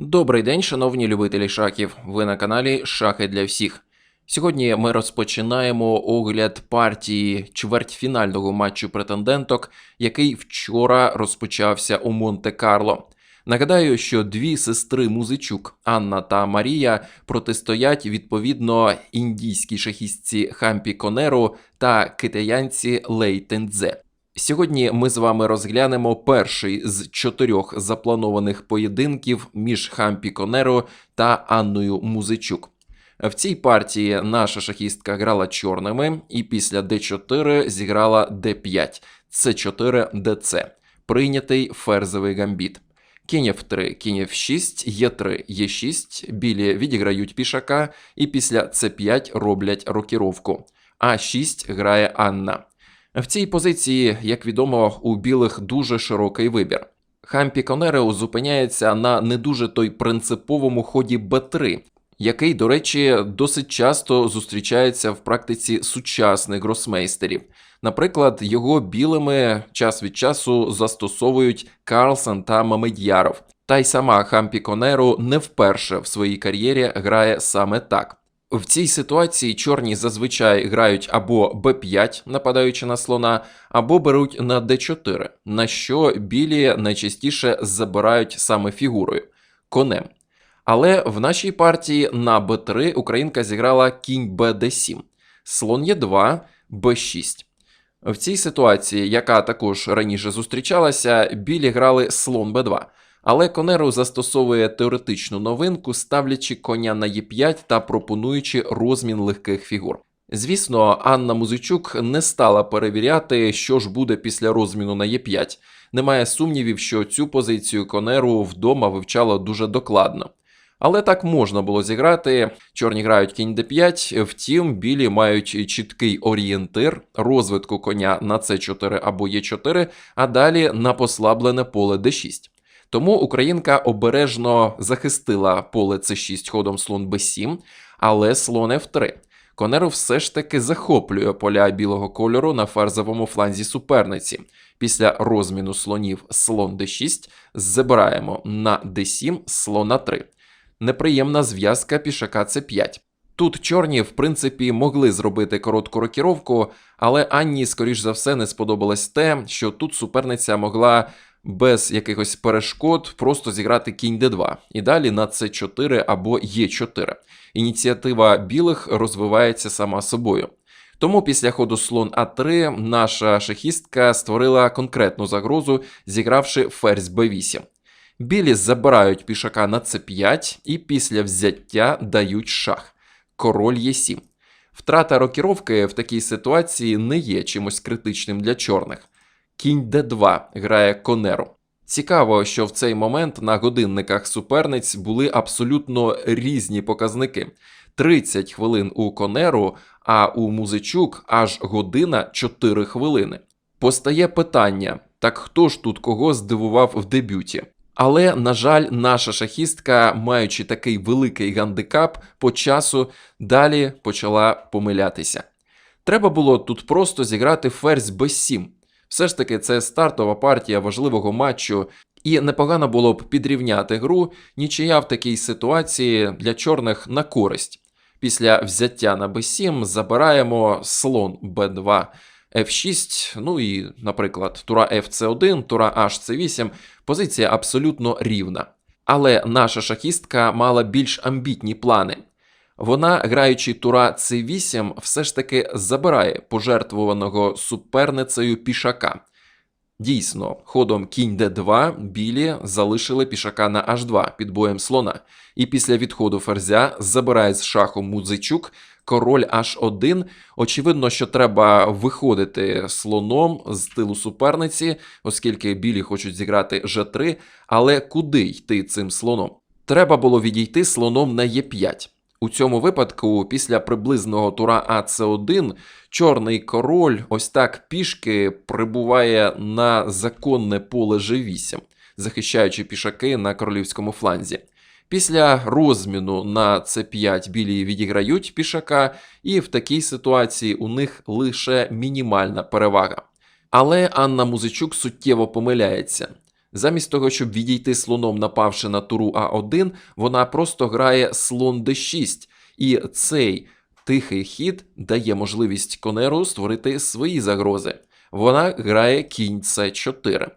Добрий день, шановні любителі шахів. Ви на каналі Шахи для всіх. Сьогодні ми розпочинаємо огляд партії чвертьфінального матчу претенденток, який вчора розпочався у Монте-Карло. Нагадаю, що дві сестри Музичук Анна та Марія протистоять відповідно індійській шахістці Хампі Конеру та китаянці Лей Тендзе. Сьогодні ми з вами розглянемо перший з чотирьох запланованих поєдинків між Хампі Конеро та Анною Музичук. В цій партії наша шахістка грала чорними і після d4 зіграла d5, c4, dc, прийнятий ферзовий гамбіт. Кінь F3, кінь F6, Е3, Е6, білі відіграють пішака і після c5 роблять рокіровку. А6 грає Анна. В цій позиції, як відомо, у білих дуже широкий вибір. Хампі Конерео зупиняється на не дуже той принциповому ході Б3, який, до речі, досить часто зустрічається в практиці сучасних гросмейстерів. Наприклад, його білими час від часу застосовують Карлсон та Мамед'яров. Та й сама Хампі Конеро не вперше в своїй кар'єрі грає саме так. В цій ситуації чорні зазвичай грають або Б5, нападаючи на слона, або беруть на Д4, на що білі найчастіше забирають саме фігурою конем. Але в нашій партії на Б3 українка зіграла кінь БД7, слон Е2, Б6. В цій ситуації, яка також раніше зустрічалася, білі грали слон Б2. Але Конеру застосовує теоретичну новинку, ставлячи коня на Е5 та пропонуючи розмін легких фігур. Звісно, Анна Музичук не стала перевіряти, що ж буде після розміну на Е5. Немає сумнівів, що цю позицію Конеру вдома вивчала дуже докладно. Але так можна було зіграти. Чорні грають кінь d5, втім, білі мають чіткий орієнтир розвитку коня на c4 або e4, а далі на послаблене поле d6. Тому українка обережно захистила поле c6 ходом слон b7, але слон f3. Конеру все ж таки захоплює поля білого кольору на ферзовому фланзі суперниці. Після розміну слонів слон d6 забираємо на d7 слона 3. Неприємна зв'язка пішака c5. Тут чорні, в принципі, могли зробити коротку рокіровку, але Анні, скоріш за все, не сподобалось те, що тут суперниця могла без якихось перешкод просто зіграти кінь d2 і далі на c4 або e4. Ініціатива білих розвивається сама собою. Тому після ходу слон А3 наша шахістка створила конкретну загрозу, зігравши ферзь b8. Білі забирають пішака на c5 і після взяття дають шах. Король Е7. Втрата рокіровки в такій ситуації не є чимось критичним для чорних. Кінь d2 грає Конеру. Цікаво, що в цей момент на годинниках суперниць були абсолютно різні показники: 30 хвилин у Конеру, а у Музичук аж година 4 хвилини. Постає питання: так хто ж тут кого здивував в дебюті? Але, на жаль, наша шахістка, маючи такий великий гандикап по часу, далі почала помилятися. Треба було тут просто зіграти ферзь b7. Все ж таки, це стартова партія важливого матчу, і непогано було б підрівняти гру, нічия в такій ситуації для чорних на користь. Після взяття на b7 забираємо слон b2. F6, ну і, наприклад, тура FC1, тура HC8, позиція абсолютно рівна. Але наша шахістка мала більш амбітні плани. Вона, граючи тура C8, все ж таки забирає пожертвуваного суперницею пішака. Дійсно, ходом кінь d2 білі залишили пішака на h2 під боєм слона, і після відходу ферзя забирає з шаху музичук король h1. Очевидно, що треба виходити слоном з тилу суперниці, оскільки білі хочуть зіграти g3, але куди йти цим слоном? Треба було відійти слоном на e5. У цьому випадку, після приблизного тура АЦ1, чорний король ось так пішки прибуває на законне поле G8, захищаючи пішаки на королівському фланзі. Після розміну на С5 білі відіграють пішака, і в такій ситуації у них лише мінімальна перевага. Але Анна Музичук суттєво помиляється. Замість того, щоб відійти слоном, напавши на туру А1, вона просто грає слон Д6. І цей тихий хід дає можливість конеру створити свої загрози. Вона грає кінь С4.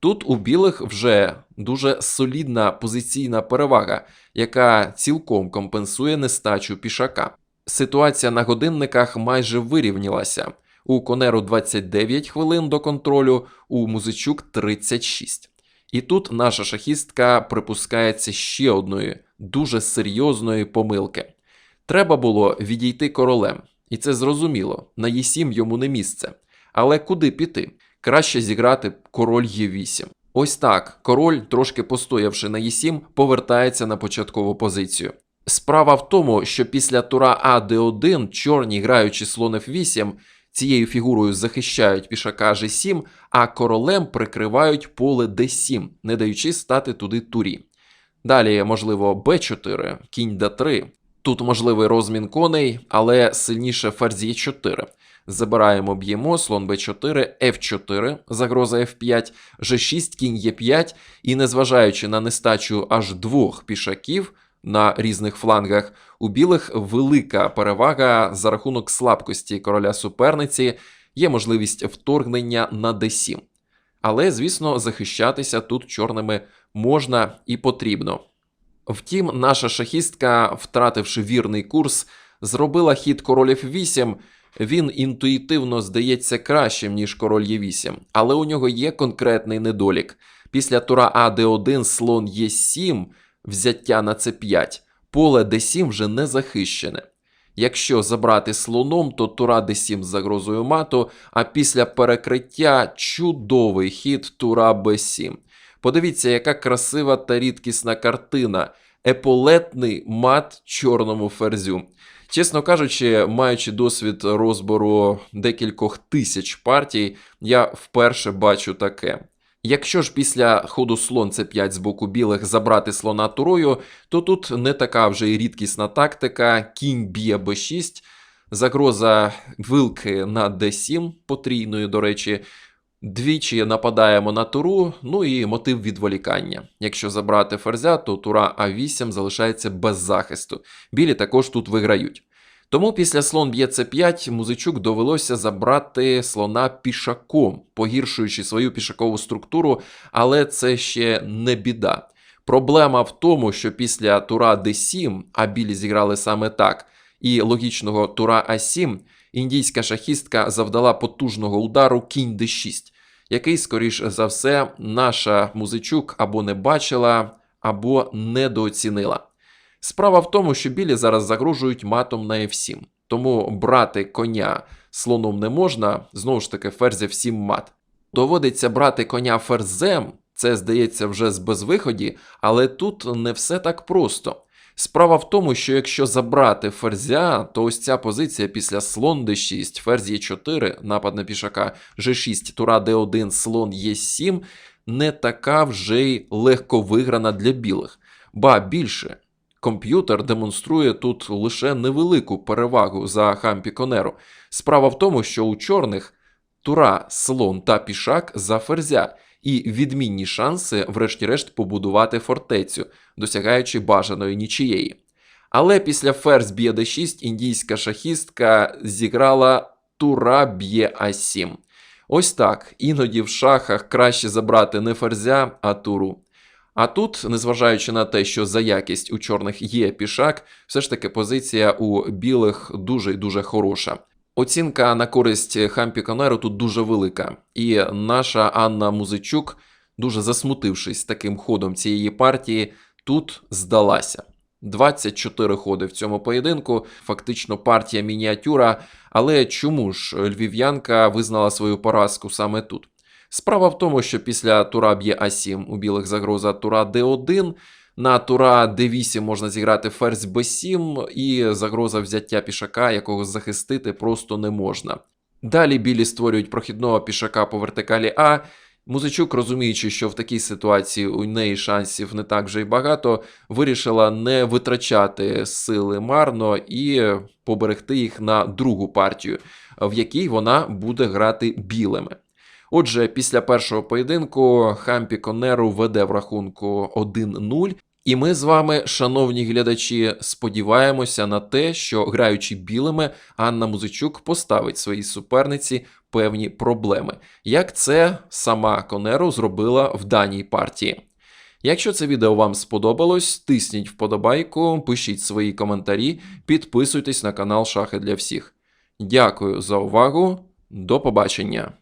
Тут у білих вже дуже солідна позиційна перевага, яка цілком компенсує нестачу пішака. Ситуація на годинниках майже вирівнялася. У Конеру 29 хвилин до контролю, у Музичук 36. І тут наша шахістка припускається ще одної дуже серйозної помилки. Треба було відійти королем, і це зрозуміло, на Е7 йому не місце. Але куди піти? Краще зіграти король Е8. Ось так, король, трошки постоявши на Е7, повертається на початкову позицію. Справа в тому, що після тура А Д1 чорні, граючи слон F8, цією фігурою захищають пішака G7, а королем прикривають поле D7, не даючи стати туди турі. Далі, можливо, Б4, кінь Д3. Тут можливий розмін коней, але сильніше ферзь Е4. Забираємо, б'ємо, слон Б4, Ф4, загроза F5, G6, кінь Е5, і незважаючи на нестачу аж двох пішаків на різних флангах, у білих велика перевага за рахунок слабкості короля суперниці, є можливість вторгнення на d7. Але, звісно, захищатися тут чорними можна і потрібно. Втім, наша шахістка, втративши вірний курс, зробила хід король F8. Він інтуїтивно здається кращим, ніж король Е8, але у нього є конкретний недолік. Після тура А Д1 слон Е7, взяття на С5, поле Д7 вже не захищене. Якщо забрати слоном, то тура Д7 з загрозою мату, а після перекриття чудовий хід тура Б7. Подивіться, яка красива та рідкісна картина. Еполетний мат чорному ферзю. Чесно кажучи, маючи досвід розбору декількох тисяч партій, я вперше бачу таке. Якщо ж після ходу слон С5 з боку білих забрати слона турою, то тут не така вже й рідкісна тактика, кінь б'є Б6, загроза вилки на Д7, потрійною, до речі, Двічі нападаємо на туру, ну і мотив відволікання. Якщо забрати ферзя, то тура А8 залишається без захисту. Білі також тут виграють. Тому після слон б'є С5 Музичук довелося забрати слона пішаком, погіршуючи свою пішакову структуру, але це ще не біда. Проблема в тому, що після тура d7, а білі зіграли саме так, і логічного тура А7, індійська шахістка завдала потужного удару кінь d6 який, скоріш за все, наша музичук або не бачила, або недооцінила. Справа в тому, що білі зараз загрожують матом на F7, тому брати коня слоном не можна, знову ж таки, ферзь F7 мат. Доводиться брати коня ферзем, це здається вже з безвиході, але тут не все так просто. Справа в тому, що якщо забрати ферзя, то ось ця позиція після слон d6, ферзь Е4, напад на пішака G6, тура d1, слон Е7 не така вже й легко виграна для білих. Ба більше, комп'ютер демонструє тут лише невелику перевагу за хампі конеру. Справа в тому, що у чорних тура, слон та пішак за ферзя і відмінні шанси, врешті-решт, побудувати фортецю, досягаючи бажаної нічієї. Але після ферзь б'є d6 індійська шахістка зіграла тура б'є а7. Ось так. Іноді в шахах краще забрати не ферзя, а туру. А тут, незважаючи на те, що за якість у чорних є пішак, все ж таки позиція у білих дуже і дуже хороша. Оцінка на користь Хампі Конеру тут дуже велика, і наша Анна Музичук, дуже засмутившись таким ходом цієї партії, тут здалася. 24 ходи в цьому поєдинку, фактично партія мініатюра. Але чому ж львів'янка визнала свою поразку саме тут? Справа в тому, що після тура б'є А7 у білих загроза тура Д1. На тура d8 можна зіграти ферзь b7 і загроза взяття пішака, якого захистити просто не можна. Далі білі створюють прохідного пішака по вертикалі А. Музичук, розуміючи, що в такій ситуації у неї шансів не так вже й багато, вирішила не витрачати сили марно і поберегти їх на другу партію, в якій вона буде грати білими. Отже, після першого поєдинку Хампі Конеру веде в рахунку 1-0. І ми з вами, шановні глядачі, сподіваємося на те, що граючи білими, Анна Музичук поставить своїй суперниці певні проблеми, як це сама Конеру зробила в даній партії. Якщо це відео вам сподобалось, тисніть вподобайку, пишіть свої коментарі, підписуйтесь на канал Шахи для всіх. Дякую за увагу, до побачення!